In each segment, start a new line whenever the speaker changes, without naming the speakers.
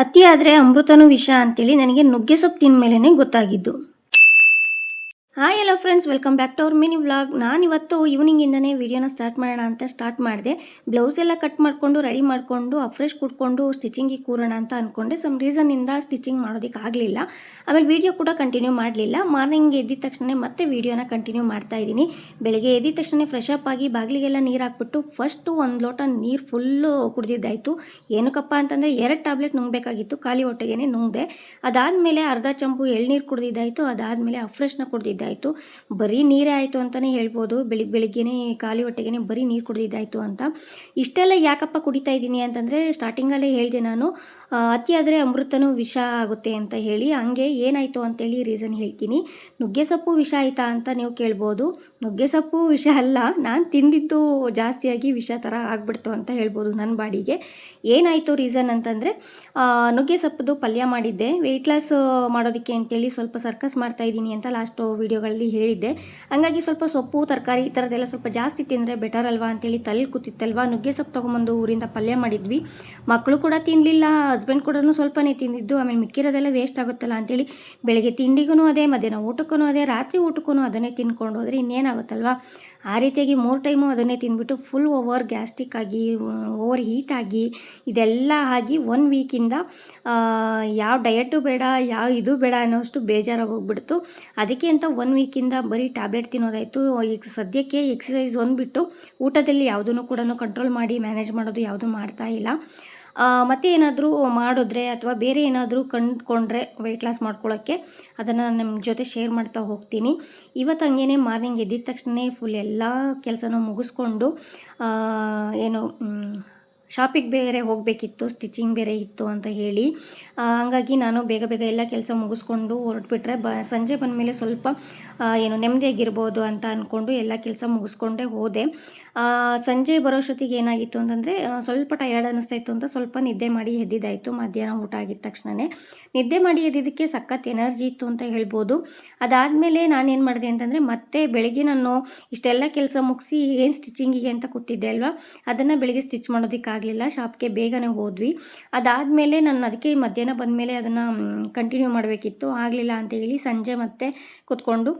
ಅತಿಯಾದರೆ ಅಮೃತನೂ ವಿಷ ಅಂತೇಳಿ ನನಗೆ ನುಗ್ಗೆ ಸೊಪ್ಪು ತಿಂದ ಗೊತ್ತಾಗಿದ್ದು. ಹಾಯ್ ಎಲ್ಲ friends welcome back to our mini vlog ನಾನು ನಾನಿವತ್ತು ಈವ್ನಿಂಗಿಂದನೇ ವಿಡಿಯೋನ ಸ್ಟಾರ್ಟ್ ಮಾಡೋಣ ಅಂತ ಸ್ಟಾರ್ಟ್ ಮಾಡಿದೆ. ಬ್ಲೌಸ್ ಎಲ್ಲ ಕಟ್ ಮಾಡಿಕೊಂಡು ರೆಡಿ ಮಾಡಿಕೊಂಡು ಅಫ್ರೆಶ್ ಕುಟ್ಕೊಂಡು ಸ್ಟಿಚಿಂಗಿಗೆ ಕೂರೋಣ ಅಂತ ಅಂದ್ಕೊಂಡೆ ಸಮ್ ರೀಸನ್ನಿಂದ ಸ್ಟಿಚಿಂಗ್ ಮಾಡೋದಕ್ಕೆ ಆಗಲಿಲ್ಲ. ಆಮೇಲೆ ವಿಡಿಯೋ ಕೂಡ ಕಂಟಿನ್ಯೂ ಮಾಡಲಿಲ್ಲ. ಮಾರ್ನಿಂಗ್ ಎದ್ದಿದ ತಕ್ಷಣ ಮತ್ತೆ ವಿಡಿಯೋನ ಕಂಟಿನ್ಯೂ ಮಾಡ್ತಾ ಇದ್ದೀನಿ. ಬೆಳಗ್ಗೆ ಎದ್ದಿದ ತಕ್ಷಣ ಫ್ರೆಶ್ ಅಪ್ ಆಗಿ ಬಾಗಿಲಿಗೆಲ್ಲ ನೀರು ಹಾಕ್ಬಿಟ್ಟು ಫಸ್ಟು ಒಂದು ಲೋಟ ನೀರು ಫುಲ್ಲು ಕುಡಿದಿದ್ದಾಯಿತು. ಏನಕ್ಕಪ್ಪ ಅಂತಂದರೆ ಎರಡು ಟ್ಯಾಬ್ಲೆಟ್ ನುಂಗಬೇಕಾಗಿತ್ತು. ಖಾಲಿ ಹೊಟ್ಟೆಗೆ ನುಂಗಿದೆ. ಅದಾದಮೇಲೆ ಅರ್ಧ ಚಂಪು ಎಳ್ನೀರು ಕುಡ್ದಿದ್ದಾಯಿತು. ಅದಾದಮೇಲೆ ಅಫ್ರೆಶ್ನ ಕುಡ್ದಿದ್ದಾಯಿತು. ಬರೀ ನೀರೇ ಆಯಿತು ಅಂತಲೇ ಹೇಳ್ಬೋದು. ಬೆಳಿಗ್ಗೆ ಬೆಳಿಗ್ಗೆನೇ ಖಾಲಿ ಹೊಟ್ಟೆಗೆ ಬರೀ ನೀರು ಕುಡಿದಿದ್ದಾಯಿತು ಅಂತ. ಇಷ್ಟೆಲ್ಲ ಯಾಕಪ್ಪ ಕುಡಿತಾ ಇದ್ದೀನಿ ಅಂತಂದರೆ ಸ್ಟಾರ್ಟಿಂಗಲ್ಲೇ ಹೇಳಿದೆ ನಾನು. ಅತಿಯಾದರೆ ಅಮೃತನೂ ವಿಷ ಆಗುತ್ತೆ ಅಂತ ಹೇಳಿ ಹಂಗೆ ಏನಾಯಿತು ಅಂತೇಳಿ ರೀಸನ್ ಹೇಳ್ತೀನಿ. ನುಗ್ಗೆ ಸೊಪ್ಪು ವಿಷ ಆಯಿತಾ ಅಂತ ನೀವು ಕೇಳ್ಬೋದು. ನುಗ್ಗೆ ಸೊಪ್ಪು ವಿಷ ಅಲ್ಲ, ನಾನು ತಿಂದಿದ್ದು ಜಾಸ್ತಿಯಾಗಿ ವಿಷ ಥರ ಆಗ್ಬಿಡ್ತು ಅಂತ ಹೇಳ್ಬೋದು ನನ್ನ ಬಾಡಿಗೆ. ಏನಾಯಿತು ರೀಸನ್ ಅಂತಂದರೆ ನುಗ್ಗೆ ಸೊಪ್ಪದು ಪಲ್ಯ ಮಾಡಿದ್ದೆ. ವೆಯ್ಟ್ ಲಾಸ್ ಮಾಡೋದಕ್ಕೆ ಅಂತೇಳಿ ಸ್ವಲ್ಪ ಸರ್ಕಸ್ ಮಾಡ್ತಾ ಇದ್ದೀನಿ ಅಂತ ಲಾಸ್ಟು ವೀಡಿಯೋಗಳಲ್ಲಿ ಹೇಳಿದ್ದೆ. ಹಂಗಾಗಿ ಸ್ವಲ್ಪ ಸೊಪ್ಪು, ತರಕಾರಿ ಈ ಥರದ್ದೆಲ್ಲ ಸ್ವಲ್ಪ ಜಾಸ್ತಿ ತಿಂದರೆ ಬೆಟರ್ ಅಲ್ವಾ ಅಂತೇಳಿ ತಲೆ ಕೂತಿತ್ತಲ್ವಾ ನುಗ್ಗೆ ಸೊಪ್ಪು ತೊಗೊಂಬಂದು ಊರಿಂದ ಪಲ್ಯ ಮಾಡಿದ್ವಿ. ಮಕ್ಕಳು ಕೂಡ ತಿನ್ನಲಿಲ್ಲ ಹಸ್ಬೆಂಡ್ ಕೂಡ ಸ್ವಲ್ಪನೇ ತಿಂದಿದ್ದು, ಆಮೇಲೆ ಮಿಕ್ಕಿರೋದೆಲ್ಲ ವೇಸ್ಟ್ ಆಗುತ್ತಲ್ಲ ಅಂತೇಳಿ ಬೆಳಗ್ಗೆ ತಿಂಡಿಗೂ ಅದೇ, ಮಧ್ಯಾಹ್ನ ಊಟಕ್ಕೂ ಅದೇ, ರಾತ್ರಿ ಊಟಕ್ಕೂ ಅದನ್ನೇ ತಿನ್ಕೊಂಡು ಹೋದರೆ ಇನ್ನೇನಾಗುತ್ತಲ್ವಾ? ಆ ರೀತಿಯಾಗಿ ಮೂರು ಟೈಮು ಅದನ್ನೇ ತಿಂದ್ಬಿಟ್ಟು ಫುಲ್ ಓವರ್ ಗ್ಯಾಸ್ಟ್ರಿಕ್ ಆಗಿ ಓವರ್ ಹೀಟ್ ಆಗಿ, ಇದೆಲ್ಲ ಆಗಿ ಒನ್ ವೀಕಿಂದ ಯಾವ ಡಯಟು ಬೇಡ, ಯಾವ ಇದು ಬೇಡ ಅನ್ನೋಷ್ಟು ಬೇಜಾರಾಗಿ ಹೋಗ್ಬಿಡ್ತು. ಅದಕ್ಕೆ ಅಂತ ಒನ್ ವೀಕಿಂದ ಬರೀ ಟ್ಯಾಬ್ಲೆಟ್ ತಿನ್ನೋದಾಯಿತು. ಈಗ ಸದ್ಯಕ್ಕೆ ಎಕ್ಸಸೈಸ್ ಒಂದು ಬಿಟ್ಟು ಊಟದಲ್ಲಿ ಯಾವುದನ್ನು ಕೂಡ ಕಂಟ್ರೋಲ್ ಮಾಡಿ ಮ್ಯಾನೇಜ್ ಮಾಡೋದು ಯಾವುದೂ ಮಾಡ್ತಾ ಇಲ್ಲ. ಮತ್ತೆ ಏನಾದರೂ ಮಾಡಿದ್ರೆ ಅಥವಾ ಬೇರೆ ಏನಾದರೂ ಕಂಡುಕೊಂಡ್ರೆ ವೆಯ್ಟ್ ಲಾಸ್ ಮಾಡ್ಕೊಳ್ಳೋಕ್ಕೆ ಅದನ್ನು ನಿಮ್ಮ ಜೊತೆ ಶೇರ್ ಮಾಡ್ತಾ ಹೋಗ್ತೀನಿ. ಇವತ್ತು ಹಂಗೇನೆ ಮಾರ್ನಿಂಗ್ ಎದ್ದಿದ ತಕ್ಷಣ ಫುಲ್ ಎಲ್ಲ ಕೆಲಸನೂ ಮುಗಿಸ್ಕೊಂಡು ಏನು ಶಾಪಿಗೆ ಬೇರೆ ಹೋಗಬೇಕಿತ್ತು ಸ್ಟಿಚಿಂಗ್ ಬೇರೆ ಇತ್ತು ಅಂತ ಹೇಳಿ. ಹಾಗಾಗಿ ನಾನು ಬೇಗ ಬೇಗ ಎಲ್ಲ ಕೆಲಸ ಮುಗಿಸ್ಕೊಂಡು ಹೊರಟ್ಬಿಟ್ರೆ ಬ ಸಂಜೆ ಬಂದಮೇಲೆ ಸ್ವಲ್ಪ ಆ, ಏನು ನೆಮ್ಮದಿಯಾಗಿರ್ಬೋದು ಅಂತ ಅಂದ್ಕೊಂಡು ಎಲ್ಲ ಕೆಲಸ ಮುಗಿಸ್ಕೊಂಡೇ ಹೋದೆ. ಸಂಜೆ ಬರೋಷ್ಟೊತ್ತಿಗೆ ಏನಾಗಿತ್ತು ಅಂತಂದರೆ ಸ್ವಲ್ಪ ಟಯರ್ಡ್ ಅನ್ನಿಸ್ತಾ ಇತ್ತು ಅಂತ ಸ್ವಲ್ಪ ನಿದ್ದೆ ಮಾಡಿ ಎದ್ದಿದ್ದಾಯಿತು ಮಧ್ಯಾಹ್ನ ಊಟ ಆಗಿದ ತಕ್ಷಣವೇ ನಿದ್ದೆ ಮಾಡಿ ಎದ್ದಿದ್ದಕ್ಕೆ ಸಖತ್ ಎನರ್ಜಿ ಇತ್ತು ಅಂತ ಹೇಳ್ಬೋದು. ಅದಾದಮೇಲೆ ನಾನೇನು ಮಾಡಿದೆ ಅಂತಂದರೆ ಮತ್ತೆ ಬೆಳಗ್ಗೆ ನಾನು ಇಷ್ಟೆಲ್ಲ ಕೆಲಸ ಮುಗಿಸಿ ಏನು ಸ್ಟಿಚಿಂಗಿಗೆ ಅಂತ ಕೂತಿದ್ದೆ ಅಲ್ವಾ ಅದನ್ನು ಬೆಳಗ್ಗೆ ಸ್ಟಿಚ್ ಮಾಡೋದಕ್ಕಾಗಲಿಲ್ಲ ಶಾಪ್ಗೆ ಬೇಗನೆ ಹೋದ್ವಿ. ಅದಾದಮೇಲೆ ನಾನು ಅದಕ್ಕೆ ಮಧ್ಯಾಹ್ನ ಬಂದಮೇಲೆ ಅದನ್ನು ಕಂಟಿನ್ಯೂ ಮಾಡಬೇಕಿತ್ತು. ಆಗಲಿಲ್ಲ ಅಂತ ಹೇಳಿ ಸಂಜೆ ಮತ್ತೆ ಕೂತ್ಕೊಂಡು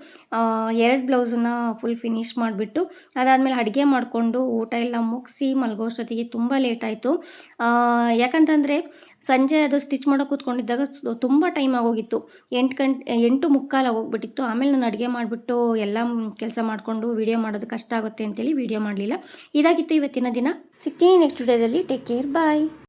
ಎರಡು ಬ್ಲೌಸನ್ನ ಫುಲ್ ಫಿನಿಶ್ ಮಾಡಿಬಿಟ್ಟು, ಅದಾದಮೇಲೆ ಅಡುಗೆ ಮಾಡಿಕೊಂಡು ಊಟ ಎಲ್ಲ ಮುಗಿಸಿ ಮಲಗೋಷ್ಟೊತ್ತಿಗೆ ತುಂಬ ಲೇಟ್ ಆಯಿತು. ಯಾಕಂತಂದರೆ ಸಂಜೆ ಅದು ಸ್ಟಿಚ್ ಮಾಡೋಕೆ ಕೂತ್ಕೊಂಡಿದ್ದಾಗ ತುಂಬ ಟೈಮ್ ಆಗೋಗಿತ್ತು. ಎಂಟು ಗಂಟೆ, ಎಂಟು ಮುಕ್ಕಾಲು ಹೋಗ್ಬಿಟ್ಟಿತ್ತು ಆಮೇಲೆ ನಾನು ಅಡುಗೆ ಮಾಡಿಬಿಟ್ಟು ಎಲ್ಲ ಕೆಲಸ ಮಾಡಿಕೊಂಡು ವೀಡಿಯೋ ಮಾಡೋದು ಕಷ್ಟ ಆಗುತ್ತೆ ಅಂತೇಳಿ ವಿಡಿಯೋ ಮಾಡಲಿಲ್ಲ. ಇದಾಗಿತ್ತು ಇವತ್ತಿನ ದಿನ. ಸಿಗ್ತೀನಿ ನೆಕ್ಸ್ಟ್ ವಿಡಿಯೋದಲ್ಲಿ ಟೇಕ್ ಕೇರ್ ಬಾಯ್